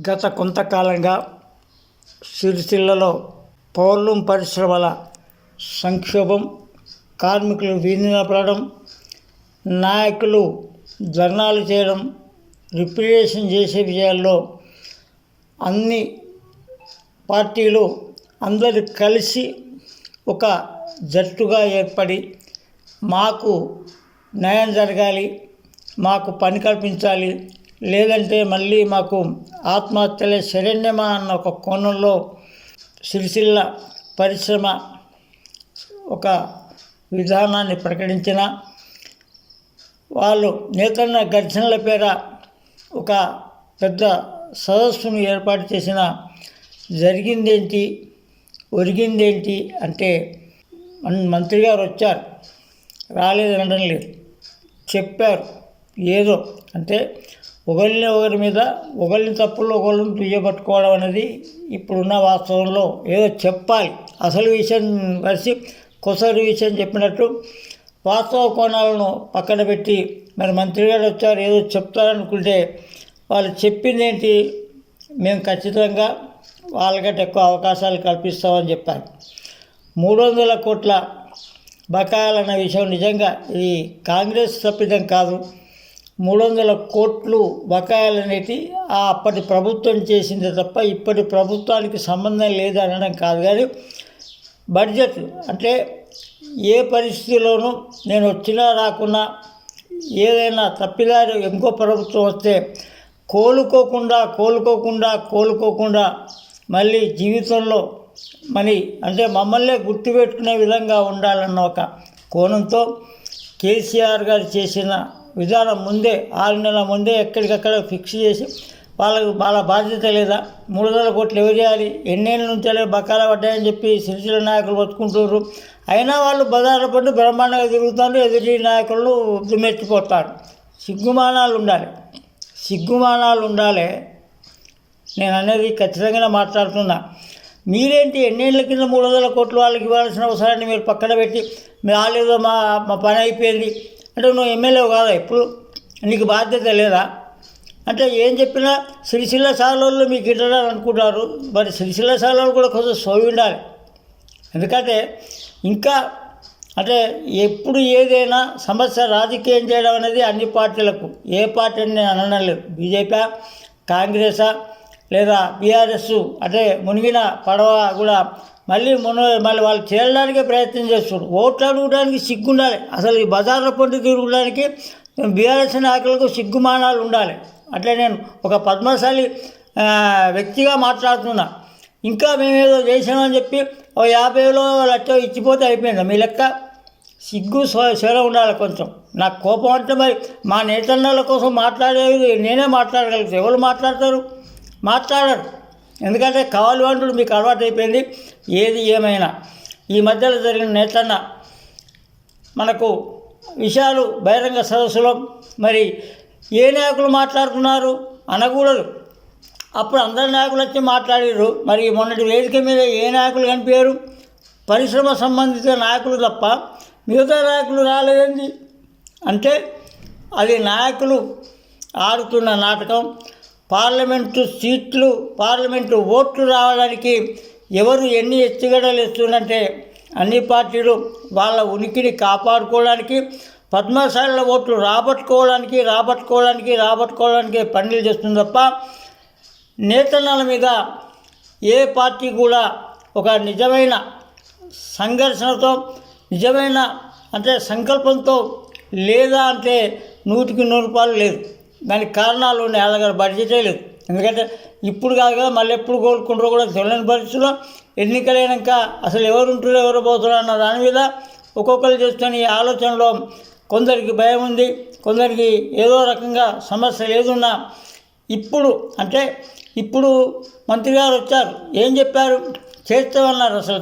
గత కొంతకాలంగా సిరిసిల్లలో పౌర్లం పరిశ్రమల సంక్షోభం కార్మికులు వీధినపడడం నాయకులు ధర్నాలు చేయడం రిప్రజెంటేషన్ చేసే విషయాల్లో అన్ని పార్టీలు అందరూ కలిసి ఒక జట్టుగా ఏర్పడి మాకు న్యాయం జరగాలి మాకు పని కల్పించాలి లేదంటే మళ్ళీ మాకు ఆత్మహత్యలే శరణ్యమా అన్న ఒక కోణంలో సిరిసిల్ల పరిశ్రమ ఒక విధానాన్ని ప్రకటించిన వాళ్ళు నేతన్న ఘర్షణల పేర ఒక పెద్ద సదస్సును ఏర్పాటు చేసిన జరిగిందేంటి ఒరిగిందేంటి అంటే మంత్రి గారు వచ్చారు. రాలేదనడం లేదు. చెప్పారు. ఏదో అంటే ఒకరిని ఒకరి మీద ఒకరిని తప్పుల్లో ఒకరిని దుయ్యబట్టుకోవడం అనేది ఇప్పుడున్న వాస్తవంలో ఏదో చెప్పాలి. అసలు విషయం కలిసి కొసరి విషయం చెప్పినట్టు వాస్తవ కోణాలను పక్కన పెట్టి మరి మంత్రి గారు వచ్చారు ఏదో చెప్తారనుకుంటే వాళ్ళు చెప్పింది ఏంటి మేము ఖచ్చితంగా వాళ్ళకంటే ఎక్కువ అవకాశాలు కల్పిస్తామని చెప్పారు. మూడు వందల కోట్ల బకాయిలన్న విషయం నిజంగా ఇది కాంగ్రెస్ తప్పిదం కాదు. మూడు వందల కోట్లు బకాయిలు ఆ అప్పటి ప్రభుత్వం చేసింది తప్ప ఇప్పటి ప్రభుత్వానికి సంబంధం లేదు అనడం కాదు. కానీ బడ్జెట్ అంటే ఏ పరిస్థితిలోనూ నేను వచ్చినా రాకున్నా ఏదైనా తప్పిదారి ఇంకో ప్రభుత్వం వస్తే కోలుకోకుండా కోలుకోకుండా కోలుకోకుండా మళ్ళీ జీవితంలో మరి అంటే మమ్మల్నే గుర్తుపెట్టుకునే విధంగా ఉండాలన్న ఒక కోణంతో కేసీఆర్ గారు చేసిన విధానం ముందే ఆరు నెలల ముందే ఎక్కడికక్కడ ఫిక్స్ చేసి వాళ్ళకు వాళ్ళ బాధ్యత లేదా. మూడు వందల కోట్లు ఎవరు చేయాలి? ఎన్నేళ్ళ నుంచి బకాల పడ్డాయని చెప్పి సిరిసిల నాయకులు బతుకుంటున్నారు. అయినా వాళ్ళు బజార్ల పట్టు బ్రహ్మాండంగా తిరుగుతారు ఎదుటి నాయకులు మెచ్చిపోతారు సిగ్గుమానాలు ఉండాలి. సిగ్గుమానాలు ఉండాలి. నేను అనేది ఖచ్చితంగా మాట్లాడుతున్నా. మీరేంటి ఎన్నేళ్ళ కింద మూడు వందల కోట్లు వాళ్ళకి ఇవ్వాల్సిన అవసరాన్ని మీరు పక్కన పెట్టి మీరు రాలేదో మా మా పని అయిపోయింది. అంటే నువ్వు ఎమ్మెల్యే కాదా ఇప్పుడు? నీకు బాధ్యత లేదా? అంటే ఏం చెప్పినా సిరిసిల్ల సాలలో మీకు ఇట్టడానికి అనుకుంటారు. మరి సిరిసిల్ల సాలలో కూడా కొంచెం సోయి ఉండాలి. ఎందుకంటే ఇంకా అంటే ఎప్పుడు ఏదైనా సమస్య రాజకీయం చేయడం అనేది అన్ని పార్టీలకు. ఏ పార్టీ అని నేను అనడం లేదు. బీజేపీ కాంగ్రెసా లేదా బీఆర్ఎస్ అంటే మునిగిన పడవ కూడా మళ్ళీ మున మళ్ళీ వాళ్ళు చేయడానికే ప్రయత్నం చేస్తారు ఓట్లు అడగడానికి సిగ్గుండాలి. అసలు ఈ బజార్ల పొంటి తిరగడానికి బీఆర్ఎస్ నాయకులకు సిగ్గుమానాలు ఉండాలి. అట్లే నేను ఒక పద్మశాలి వ్యక్తిగా మాట్లాడుతున్నా. ఇంకా మేమేదో చేసామని చెప్పి ఓ యాభైలో లక్ష ఇచ్చిపోతే అయిపోయింది మీ లెక్క? సిగ్గు సేవ ఉండాలి కొంచెం. నాకు కోపం అంటే మరి మా నేతన్నల కోసం మాట్లాడేది నేనే మాట్లాడగలుగుతాను ఎవరు మాట్లాడతారు? మాట్లాడరు. ఎందుకంటే కావాలి వంటలు మీకు అలవాటు అయిపోయింది ఏది ఏమైనా. ఈ మధ్యలో జరిగిన నేతన్న మనకు విషయాలు బహిరంగ సదస్సులో మరి ఏ నాయకులు మాట్లాడుతున్నారు అనకూడదు. అప్పుడు అందరి నాయకులు వచ్చి మాట్లాడారు మరి మొన్నటి వేదిక మీద ఏ నాయకులు కనిపించారు పరిశ్రమ సంబంధిత నాయకులు తప్ప మిగతా నాయకులు రాలేదండి అంటే అది నాయకులు ఆడుతున్న నాటకం. పార్లమెంటు సీట్లు పార్లమెంటు ఓట్లు రావడానికి ఎవరు ఎన్ని ఎత్తుగడలు ఇస్తుందంటే అన్ని పార్టీలు వాళ్ళ ఉనికిని కాపాడుకోవడానికి పద్మశాల ఓట్లు రాబట్టుకోవడానికి రాబట్టుకోవడానికి రాబట్టుకోవడానికి పనులు చేస్తుంది తప్ప నేతన్నల మీద ఏ పార్టీ కూడా ఒక నిజమైన సంఘర్షణతో నిజమైన అంటే సంకల్పంతో లేదా అంటే నూటికి నూరు రూపాయలు లేదు. దానికి కారణాలు ఉన్నాయి వాళ్ళ బడ్జెటే లేదు. ఎందుకంటే ఇప్పుడు కాదు కదా మళ్ళీ ఎప్పుడు కోరుకుంటారో కూడా తెలియని పరిస్థితుల్లో ఎన్నికలైనాక అసలు ఎవరు ఉంటున్నారు ఎవరు పోతున్నారు అన్న దాని మీద ఒక్కొక్కరు చేస్తున్న ఈ ఆలోచనలో కొందరికి భయం ఉంది కొందరికి ఏదో రకంగా సమస్య లేదున్నా ఇప్పుడు అంటే ఇప్పుడు మంత్రి గారు వచ్చారు ఏం చెప్పారు? చేస్తామన్నారు అసలు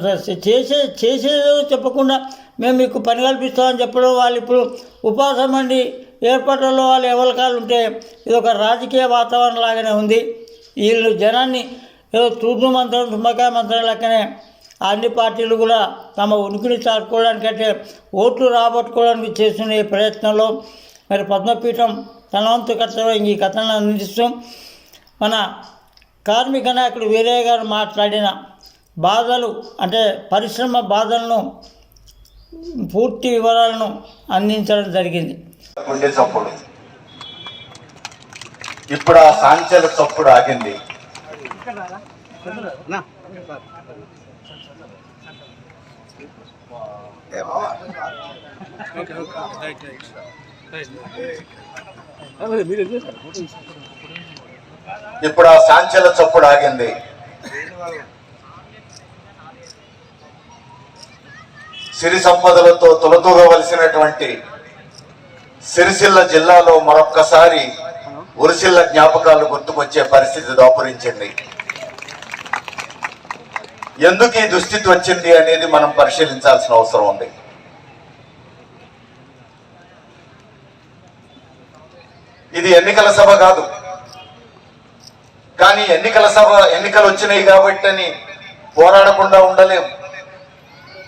చేసే చేసేదో చెప్పకుండా మేము మీకు పని కల్పిస్తామని చెప్పడం వాళ్ళు ఇప్పుడు ఉపాసం అండి ఏర్పాట్లలో వాళ్ళు ఎవరికాలు ఉంటే ఇది ఒక రాజకీయ వాతావరణం లాగానే ఉంది. వీళ్ళు జనాన్ని ఏదో తూర్పు మంత్రం తుమ్మకాయ మంత్రం లెక్కనే అన్ని పార్టీలు కూడా తమ ఉనికిని చాటుకోవడానికంటే ఓట్లు రాబట్టుకోవడానికి చేస్తున్న ఈ ప్రయత్నంలో మరి పద్మపీఠం తన వంతు కర్తవ్యం ఈ కథను అందిస్తూ మన కార్మిక నాయకుడు వీరయ్య గారు మాట్లాడిన బాధలు అంటే పరిశ్రమ బాధలను పూర్తి వివరాలను అందించడం జరిగింది. గుండె చప్పుడు. ఇప్పుడు ఆ సాంచల చప్పుడు ఆగింది. ఇప్పుడు ఆ సాంచల చప్పుడు ఆగింది. సిరి సంపదలతో తొలతూగవలసినటువంటి సిరిసిల్ల జిల్లాలో మరొక్కసారి ఉరిసిల్ల జ్ఞాపకాలు గుర్తుకొచ్చే పరిస్థితి దాపురించింది. ఎందుకు ఈ దుస్థితి వచ్చింది అనేది మనం పరిశీలించాల్సిన అవసరం ఉంది. ఇది ఎన్నికల సభ కాదు. కానీ ఎన్నికల సభ ఎన్నికలు వచ్చినాయి కాబట్టి అని పోరాడకుండా ఉండలేం.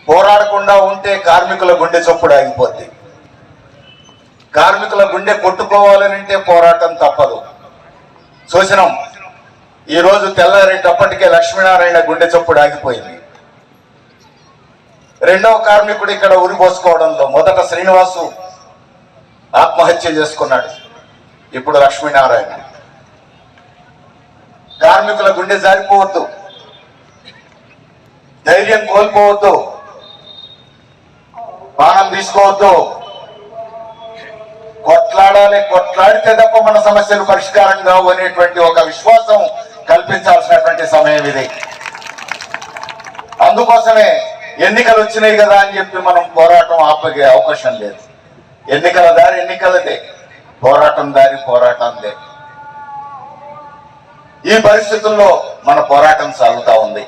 పోరాడకుండా ఉంటే కార్మికుల గుండె చప్పుడు ఆగిపోద్ది. కార్మికుల గుండె కొట్టుకోవాలనంటే పోరాటం తప్పదు. చూసినాం ఈ రోజు తెల్లారేటప్పటికే లక్ష్మీనారాయణ గుండె చప్పుడు ఆగిపోయింది. రెండవ కార్మికుడు ఇక్కడ ఉరిపోసుకోవడంలో మొదట శ్రీనివాసు ఆత్మహత్య చేసుకున్నాడు. ఇప్పుడు లక్ష్మీనారాయణ. కార్మికుల గుండె జారిపోవద్దు. ధైర్యం కోల్పోవద్దు. బాణం తీసుకోవద్దు. కొట్లాడాలి కొట్లాడితే తప్ప మన సమస్యలు పరిష్కారం కావు అనేటువంటి ఒక విశ్వాసం కల్పించాల్సినటువంటి సమయం ఇది. అందుకోసమే ఎన్నికలు వచ్చినాయి కదా అని చెప్పి మనం పోరాటం ఆపగే అవకాశం లేదు. ఎన్నికల దారి ఎన్నికలదే. పోరాటం దారి పోరాటందే ఈ పరిస్థితుల్లో మన పోరాటం సాగుతా ఉంది.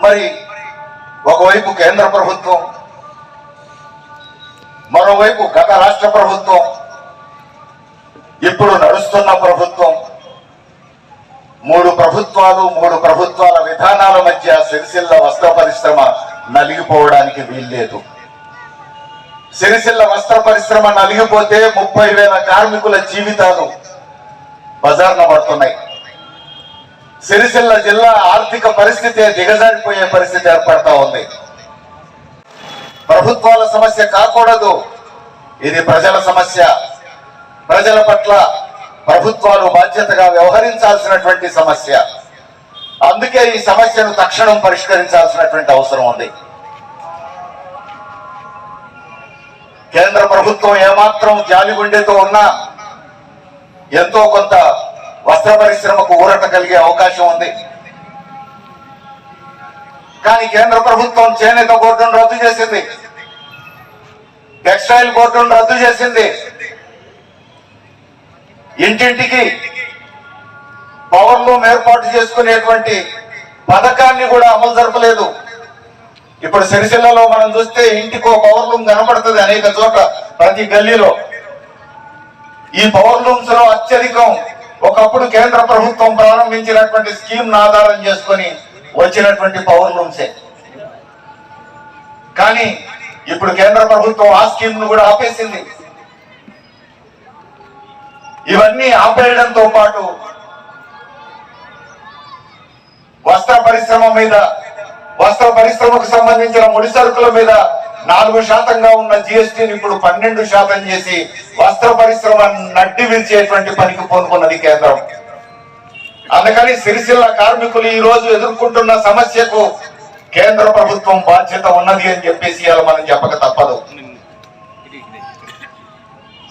మరి ఒకవైపు కేంద్ర ప్రభుత్వం మరోవైపు గత రాష్ట్ర ప్రభుత్వం ఇప్పుడు నడుస్తున్న ప్రభుత్వం మూడు ప్రభుత్వాలు మూడు ప్రభుత్వాల విధానాల మధ్య సిరిసిల్ల వస్త్ర పరిశ్రమ నలిగిపోవడానికి వీల్లేదు. సిరిసిల్ల వస్త్ర పరిశ్రమ నలిగిపోతే ముప్పై వేల కార్మికుల జీవితాలు బజార్న పడుతున్నాయి. సిరిసిల్ల జిల్లా ఆర్థిక పరిస్థితి దిగజారిపోయే పరిస్థితి ఏర్పడతా ఉంది. ప్రభుత్వాల సమస్య కాకూడదు. ఇది ప్రజల సమస్య. ప్రజల పట్ల ప్రభుత్వాలు బాధ్యతగా వ్యవహరించాల్సినటువంటి సమస్య. అందుకే ఈ సమస్యను తక్షణం పరిష్కరించాల్సినటువంటి అవసరం ఉంది. కేంద్ర ప్రభుత్వం ఏమాత్రం జాలిగుండెతో ఉన్నా ఎంతో కొంత వస్త్ర పరిశ్రమకు ఊరట కలిగే అవకాశం ఉంది. కానీ కేంద్ర ప్రభుత్వం చేనేత బోర్డును రద్దు చేసింది. టెక్స్టైల్ బోర్డును రద్దు చేసింది. ఇంటింటికి పవర్ లూమ్ ఏర్పాటు చేసుకునేటువంటి పథకాన్ని కూడా అమలు జరపలేదు. ఇప్పుడు సిరిసిల్లలో మనం చూస్తే ఇంటికి ఒక పవర్ లూమ్ కనపడుతుంది అనేక చోట్ల ప్రతి గల్లీలో. ఈ పవర్ లూమ్స్లో అత్యధికం ఒకప్పుడు కేంద్ర ప్రభుత్వం ప్రారంభించినటువంటి స్కీమ్ ఆధారం చేసుకొని వచ్చినటువంటి పవర్ లూమ్సే కానీ ఇప్పుడు కేంద్ర ప్రభుత్వం ఆ స్కీమ్ను కూడా ఆపేసింది. ఇవన్నీ ఆపేయడంతో పాటు వస్త్ర పరిశ్రమ మీద వస్త్ర పరిశ్రమకు సంబంధించిన ముడి సరుకుల మీద నాలుగు శాతంగా ఉన్న జిఎస్టీని ఇప్పుడు పన్నెండు శాతం చేసి వస్త్ర పరిశ్రమ నడ్డి విరిచేటువంటి పనికి పూనుకున్నది కేంద్రం. అందుకని సిరిసిల్ల కార్మికులు ఈ రోజు ఎదుర్కొంటున్న సమస్యకు కేంద్ర ప్రభుత్వం బాధ్యత ఉన్నది అని చెప్పేసి ఇవాళ మనం చెప్పక తప్పదు.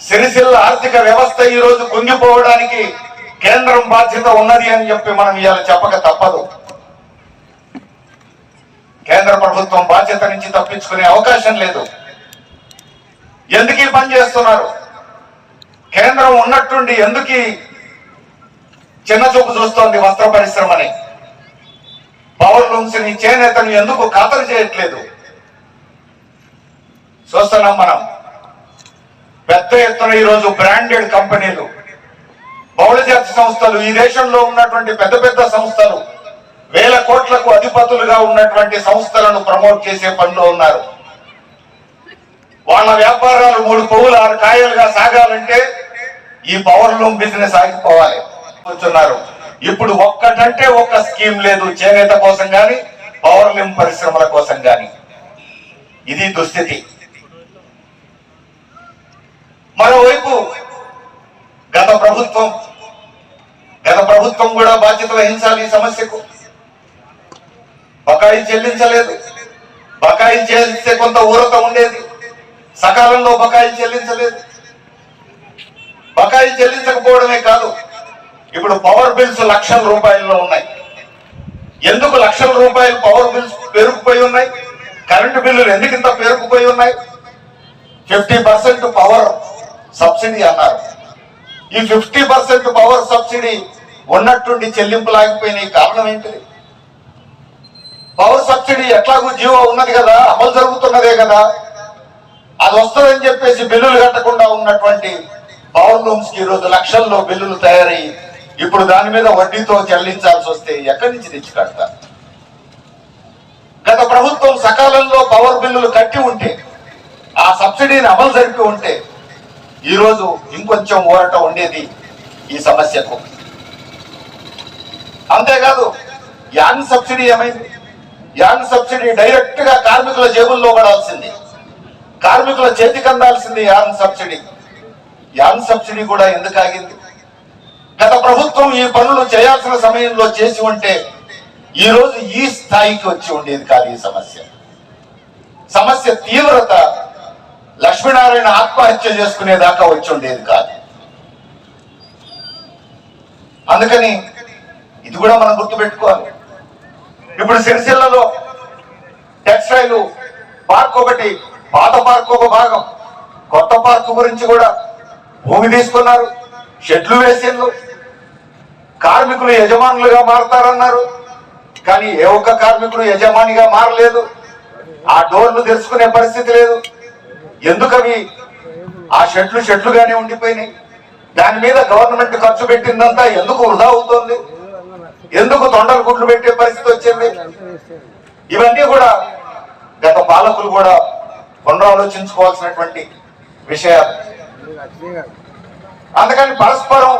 సిరిసిల్ల ఆర్థిక వ్యవస్థ ఈ రోజు కుంగిపోవడానికి కేంద్రం బాధ్యత ఉన్నది అని చెప్పి మనం ఇవాళ చెప్పక తప్పదు. కేంద్ర ప్రభుత్వం బాధ్యత నుంచి తప్పించుకునే అవకాశం లేదు. ఎందుకీ పని చేస్తున్నారు? కేంద్రం ఉన్నట్టుండి ఎందుకు చిన్న చూపు చూస్తోంది వస్త్ర పరిశ్రమని? పవర్ లూమ్స్ని చేనేతను ఎందుకు ఖాతరు చేయట్లేదు? చూస్తున్నాం మనం. పెద్ద ఎత్తున ఈరోజు బ్రాండెడ్ కంపెనీలు బహుళజాతి సంస్థలు ఈ దేశంలో ఉన్నటువంటి పెద్ద పెద్ద సంస్థలు వేల కోట్లకు అధిపతులుగా ఉన్నటువంటి సంస్థలను ప్రమోట్ చేసే పనిలో ఉన్నారు. వాళ్ళ వ్యాపారాలు మూడు పువ్వులు ఆరు కాయలుగా సాగాలంటే ఈ పవర్ లూమ్ బిజినెస్ ఆగిపోవాలి. కూర్చున్నారు. ఇప్పుడు ఒక్కటంటే ఒక్క స్కీమ్ లేదు చేనేత కోసం గాని పవర్ లూమ్ పరిశ్రమల కోసం గాని. ఇది దుస్థితి. మరోవైపు గత ప్రభుత్వం గత ప్రభుత్వం కూడా బాధ్యత వహించాలి ఈ సమస్యకు. బకాయి చెల్లించలేదు. బకాయి చెల్లిస్తే కొంత ఊరత ఉండేది. సకాలంలో బకాయి చెల్లించలేదు. బకాయి చెల్లించకపోవడమే కాదు ఇప్పుడు పవర్ బిల్స్ లక్షల రూపాయల్లో ఉన్నాయి. ఎందుకు లక్షల రూపాయలు పవర్ బిల్స్ పెరుగుపోయి ఉన్నాయి? కరెంటు బిల్లులు ఎందుకు ఇంత పేరుకుపోయి ఉన్నాయి? ఫిఫ్టీ పర్సెంట్ పవర్ సబ్సిడీ అన్నారు. ఈ ఫిఫ్టీ పర్సెంట్ పవర్ సబ్సిడీ ఉన్నట్టుండి చెల్లింపులు ఆగిపోయినాయి కారణం ఏంటిది పవర్ సబ్సిడీ ఎట్లాగూ జీవో ఉన్నది కదా అమలు జరుగుతున్నదే కదా. అది వస్తుందని చెప్పేసి బిల్లులు కట్టకుండా ఉన్నటువంటి పవర్ లూమ్స్కి ఈ రోజు లక్షల్లో బిల్లులు తయారయ్యి ఇప్పుడు దాని మీద వడ్డీతో చెల్లించాల్సి వస్తే ఎక్కడి నుంచి తెచ్చి కడతారు? గత ప్రభుత్వం సకాలంలో పవర్ బిల్లులు కట్టి ఉంటే ఆ సబ్సిడీని అమలు జరిపి ఉంటే ఈ రోజు ఇంకొంచెం ఊరట ఉండేది ఈ సమస్యకు. అంతేకాదు యాన్ సబ్సిడీ ఏమైంది? యాన్ సబ్సిడీ డైరెక్ట్గా కార్మికుల జేబుల్లో పడాల్సింది. కార్మికుల చేతికి అందాల్సింది యాన్ సబ్సిడీ. యాన్ సబ్సిడీ కూడా ఎందుకు ఆగింది? గత ప్రభుత్వం ఈ పనులు చేయాల్సిన సమయంలో చేసి ఉంటే ఈ రోజు ఈ స్థాయికి వచ్చి ఉండేది కాదు ఈ సమస్య. సమస్య తీవ్రత లక్ష్మీనారాయణ ఆత్మహత్య చేసుకునేదాకా వచ్చి ఉండేది కాదు. అందుకని ఇది కూడా మనం గుర్తుపెట్టుకోవాలి. ఇప్పుడు సిరిసిల్లలో టెక్స్టైల్ పార్క్ ఒకటి పాత పార్క్ ఒక భాగం. కొత్త పార్క్ గురించి కూడా భూమి తీసుకున్నారు షెడ్లు వేసిండ్రు కార్మికులు యజమానులుగా మారతారన్నారు కానీ ఏ ఒక్క కార్మికుడు యజమానిగా మారలేదు. ఆ డోర్లు తెరుచుకునే పరిస్థితి లేదు. ఎందుకవి? ఆ షెడ్లు షెడ్లుగానే ఉండిపోయినాయి. దాని మీద గవర్నమెంట్ ఖర్చు పెట్టిందంతా ఎందుకు వృధా అవుతోంది? ఎందుకు తొండలు గుడ్లు పెట్టే పరిస్థితి వచ్చింది? ఇవన్నీ కూడా గత పాలకులు కూడా పునరాలోచించుకోవాల్సినటువంటి విషయాలు. అందుకని పరస్పరం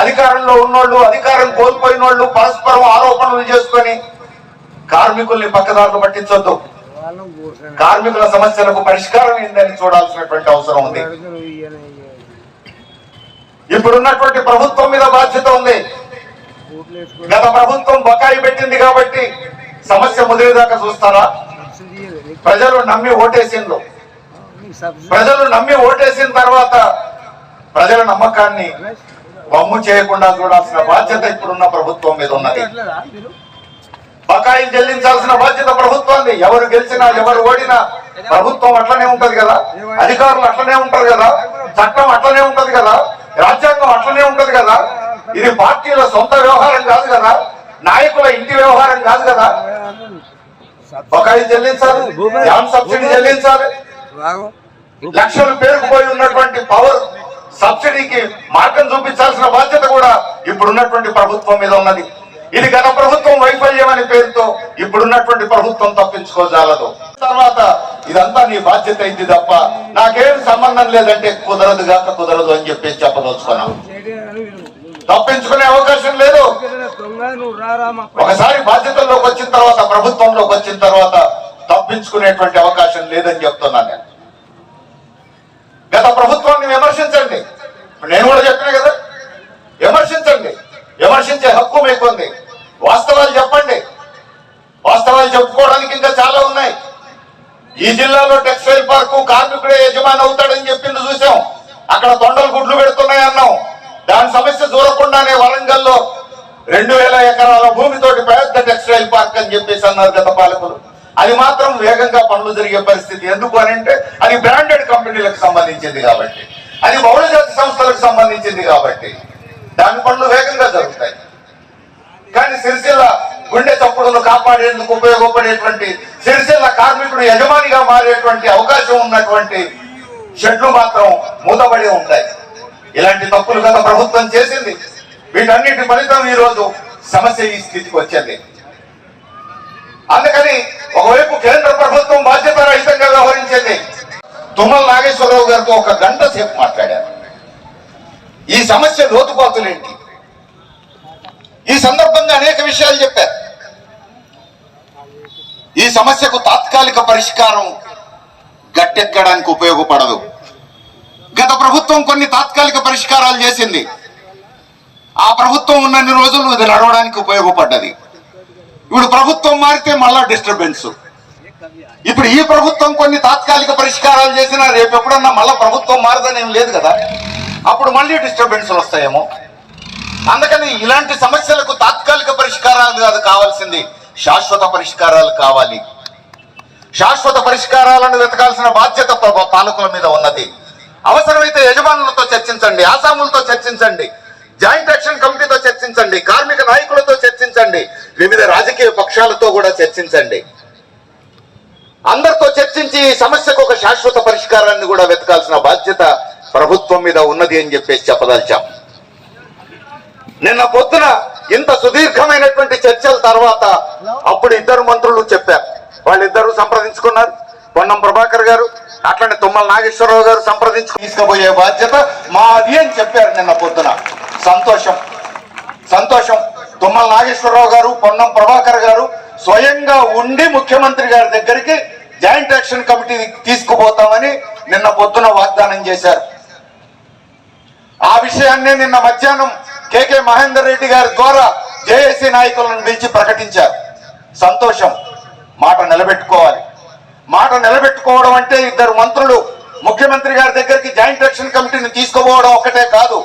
అధికారంలో ఉన్నోళ్ళు అధికారం కోల్పోయిన వాళ్ళు పరస్పరం ఆరోపణలు చేసుకొని కార్మికుల్ని పక్కదారులు పట్టించొద్దు. కార్మికుల సమస్యలకు పరిష్కారం ఏందని చూడాల్సినటువంటి అవసరం ఉంది. ఇప్పుడున్నటువంటి ప్రభుత్వం మీద బాధ్యత ఉంది. గత ప్రభుత్వం బకాయి పెట్టింది కాబట్టి సమస్య ముదిరేదాకా చూస్తారా? ప్రజలు నమ్మి ఓటేసిండ్రు. ప్రజలు నమ్మి ఓటేసిన తర్వాత ప్రజల నమ్మకాన్ని వమ్ము చేయకుండా చూడాల్సిన బాధ్యత ఇప్పుడున్న ప్రభుత్వం మీద ఉన్నది. బకాయి చెల్లించాల్సిన బాధ్యత ప్రభుత్వాన్ని. ఎవరు గెలిచినా ఎవరు ఓడినా ప్రభుత్వం అట్లనే ఉంటది కదా? అధికారులు అట్లనే ఉంటారు కదా? చట్టం అట్లనే ఉంటది కదా? రాజ్యాంగం అట్లనే ఉంటది కదా? ఇది పార్టీల సొంత వ్యవహారం కాదు కదా. నాయకుల ఇంటి వ్యవహారం కాదు కదా. బకాయి చెల్లించాలి యాన్ సబ్సిడీ చెల్లించాలి. లక్షలు పేరుకుపోయి ఉన్నటువంటి పవర్ సబ్సిడీకి మార్గం చూపించాల్సిన బాధ్యత కూడా ఇప్పుడున్నటువంటి ప్రభుత్వం మీద ఉన్నది. ఇది గత ప్రభుత్వం వైఫల్యం అనే పేరుతో ఇప్పుడున్నటువంటి ప్రభుత్వం తప్పించుకోజాలదు. తర్వాత ఇదంతా నీ బాధ్యత అయింది తప్ప నాకేం సంబంధం లేదంటే కుదరదు గాక కుదరదు అని చెప్పేసి చెప్పదలుచుకున్నాం తప్పించుకునే అవకాశం లేదు. ఒకసారి బాధ్యతల్లోకి వచ్చిన తర్వాత ప్రభుత్వంలోకి వచ్చిన తర్వాత తప్పించుకునేటువంటి అవకాశం లేదని చెప్తున్నాను నేను. గత ప్రభుత్వాన్ని విమర్శించండి. నేను కూడా చెప్పిన కదా? విమర్శించండి. విమర్శించే హక్కు మీకుంది. వాస్తవాలు చెప్పండి. వాస్తవాలు చెప్పుకోవడానికి ఇంకా చాలా ఉన్నాయి. ఈ జిల్లాలో టెక్స్టైల్ పార్కు కార్మికుడే యజమాని అవుతాడని చెప్పింది చూసాం. అక్కడ తొండలు గుడ్లు పెడుతున్నాయి అన్నాం దాని సమస్య దూరకుండానే వరంగల్లో రెండు వేల ఎకరాల భూమితోటి పెద్ద టెక్స్టైల్ పార్క్ అని చెప్పేసి అన్నారు గత పాలకులు. అది మాత్రం వేగంగా పనులు జరిగే పరిస్థితి. ఎందుకు అని అంటే అది బ్రాండెడ్ కంపెనీలకు సంబంధించింది కాబట్టి. అది బహుళజాతి సంస్థలకు సంబంధించింది కాబట్టి. దాని పనులు వేగంగా జరుగుతాయి. కానీ సిరిసిల్ల గుండె చప్పుడును కాపాడేందుకు ఉపయోగపడేటువంటి సిరిసిల్ల కార్మికుడు యజమానిగా మారేటువంటి అవకాశం ఉన్నటువంటి షెడ్లు మాత్రం మూతబడి ఉంటాయి. ఇలాంటి తప్పులు గత ప్రభుత్వం చేసింది. వీటన్నిటి ఫలితం ఈ రోజు సమస్య ఈ స్థితికి వచ్చింది. అందుకని ఒకవైపు కేంద్ర ప్రభుత్వం బాధ్యత రహితంగా వ్యవహరించింది. తుమ్మల నాగేశ్వరరావు గారితో ఒక గంట సేపు మాట్లాడారు. ఈ సమస్య లోతుపాతులేంటి? ఈ సందర్భంగా అనేక విషయాలు చెప్పారు. ఈ సమస్యకు తాత్కాలిక పరిష్కారం గట్టెక్కడానికి ఉపయోగపడదు. గత ప్రభుత్వం కొన్ని తాత్కాలిక పరిష్కారాలు చేసింది. ఆ ప్రభుత్వం ఉన్నన్ని రోజులు ఇది నడవడానికి ఉపయోగపడ్డది. ఇప్పుడు ప్రభుత్వం మారితే మళ్ళా డిస్టర్బెన్స్ ఇప్పుడు ఈ ప్రభుత్వం కొన్ని తాత్కాలిక పరిష్కారాలు చేసినా రేపు ఎప్పుడన్నా మళ్ళీ ప్రభుత్వం మారదని ఏం లేదు కదా. అప్పుడు మళ్ళీ డిస్టర్బెన్స్లు వస్తాయేమో. అందుకని ఇలాంటి సమస్యలకు తాత్కాలిక పరిష్కారాలు కాదు కావాల్సింది శాశ్వత పరిష్కారాలు కావాలి. శాశ్వత పరిష్కారాలను వెతకాల్సిన బాధ్యత పాలకుల మీద ఉన్నది. అవసరమైతే యజమానులతో చర్చించండి ఆసాములతో చర్చించండి జాయింట్ యాక్షన్ కమిటీతో చర్చించండి కార్మిక నాయకులతో చర్చించండి వివిధ రాజకీయ పక్షాలతో కూడా చర్చించండి. అందరితో చర్చించి ఈ సమస్యకు ఒక శాశ్వత పరిష్కారాన్ని కూడా వెతకాల్సిన బాధ్యత ప్రభుత్వం మీద ఉన్నది అని చెప్పేసి చెప్పదలిచాం. నిన్న పొద్దున ఇంత సుదీర్ఘమైనటువంటి చర్చల తర్వాత అప్పుడు ఇద్దరు మంత్రులు చెప్పారు. వాళ్ళిద్దరూ సంప్రదించుకున్నారు. పొన్నం ప్రభాకర్ గారు అట్లనే తుమ్మల నాగేశ్వరరావు గారు సంప్రదించి తీసుకుపోయే బాధ్యత మాది అని చెప్పారు నిన్న పొద్దున. సంతోషం. సంతోషం. తుమ్మల నాగేశ్వరరావు గారు పొన్నం ప్రభాకర్ గారు స్వయంగా ఉండి ముఖ్యమంత్రి గారి దగ్గరికి జాయింట్ యాక్షన్ కమిటీ తీసుకుపోతామని నిన్న పొద్దున వాగ్దానం చేశారు. ఆ విషయాన్ని నిన్న మధ్యాహ్నం కేకే మహేందర్ రెడ్డి గారి ద్వారా జేఏసీ నాయకులను పిలిచి ప్రకటించారు. సంతోషం. మాట నిలబెట్టుకోవాలి. మాట నిలబెట్టుకోవడం అంటే ఇద్దరు మంత్రులు ముఖ్యమంత్రి గారి దగ్గరికి జాయింట్ యాక్షన్ కమిటీని తీసుకుపోవడం ఒకటే కాదు.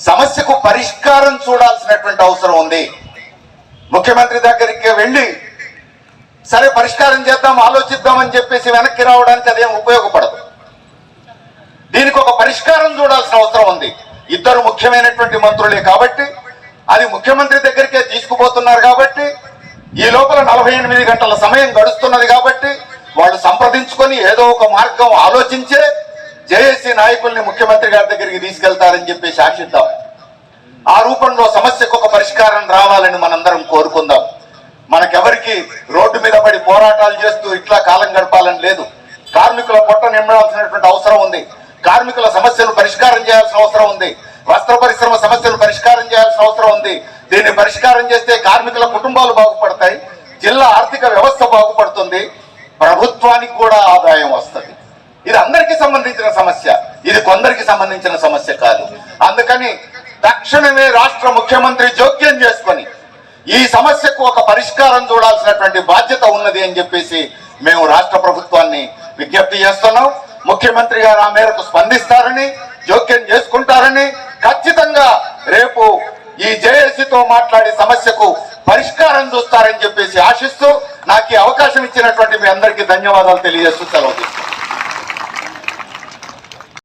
సమస్యకు పరిష్కారం చూడాల్సినటువంటి అవసరం ఉంది. ముఖ్యమంత్రి దగ్గరికి వెళ్ళి సరే పరిష్కారం చేద్దాం ఆలోచిద్దామని చెప్పేసి వెనక్కి రావడానికి అదేం ఉపయోగపడదు. దీనికి ఒక పరిష్కారం చూడాల్సిన అవసరం ఉంది. ఇద్దరు ముఖ్యమైనటువంటి మంత్రులే కాబట్టి అది ముఖ్యమంత్రి దగ్గరికే తీసుకుపోతున్నారు కాబట్టి ఈ లోపల నలభై ఎనిమిది గంటల సమయం గడుస్తున్నది కాబట్టి వాళ్ళు సంప్రదించుకొని ఏదో ఒక మార్గం ఆలోచించే జేఏసీ నాయకుల్ని ముఖ్యమంత్రి గారి దగ్గరికి తీసుకెళ్తారని చెప్పేసి ఆశిద్దాం ఆ రూపంలో సమస్యకు ఒక పరిష్కారం రావాలని మనందరం కోరుకుందాం. మనకెవరికి రోడ్డు మీద పడి పోరాటాలు చేస్తూ ఇట్లా కాలం గడపాలని లేదు. కార్మికుల పొట్ట నిండాల్సినటువంటి అవసరం ఉంది. కార్మికుల సమస్యలు పరిష్కారం చేయాల్సిన అవసరం ఉంది. వస్త్ర పరిశ్రమ సమస్యలు పరిష్కారం చేయాల్సిన అవసరం ఉంది. దీన్ని పరిష్కారం చేస్తే కార్మికుల కుటుంబాలు బాగుపడతాయి. జిల్లా ఆర్థిక వ్యవస్థ బాగుపడుతుంది. ప్రభుత్వానికి కూడా ఆదాయం వస్తుంది. ఇది అందరికీ సంబంధించిన సమస్య. ఇది కొందరికి సంబంధించిన సమస్య కాదు. అందుకని తక్షణమే రాష్ట్ర ముఖ్యమంత్రి జోక్యం చేసుకొని ఈ సమస్యకు ఒక పరిష్కారం చూడాల్సినటువంటి బాధ్యత ఉన్నది అని చెప్పేసి మేము రాష్ట్ర ప్రభుత్వాన్ని విజ్ఞప్తి చేస్తున్నాం. ముఖ్యమంత్రి గారు ఆ మేరకు స్పందిస్తారని జోక్యం చేసుకుంటారని ఖచ్చితంగా రేపు ఈ జేఏసీతో మాట్లాడి సమస్యకు పరిష్కారం చూస్తారని చెప్పేసి ఆశిస్తూ నాకు ఈ అవకాశం ఇచ్చినటువంటి మీ అందరికీ ధన్యవాదాలు తెలియజేస్తూ సెలవు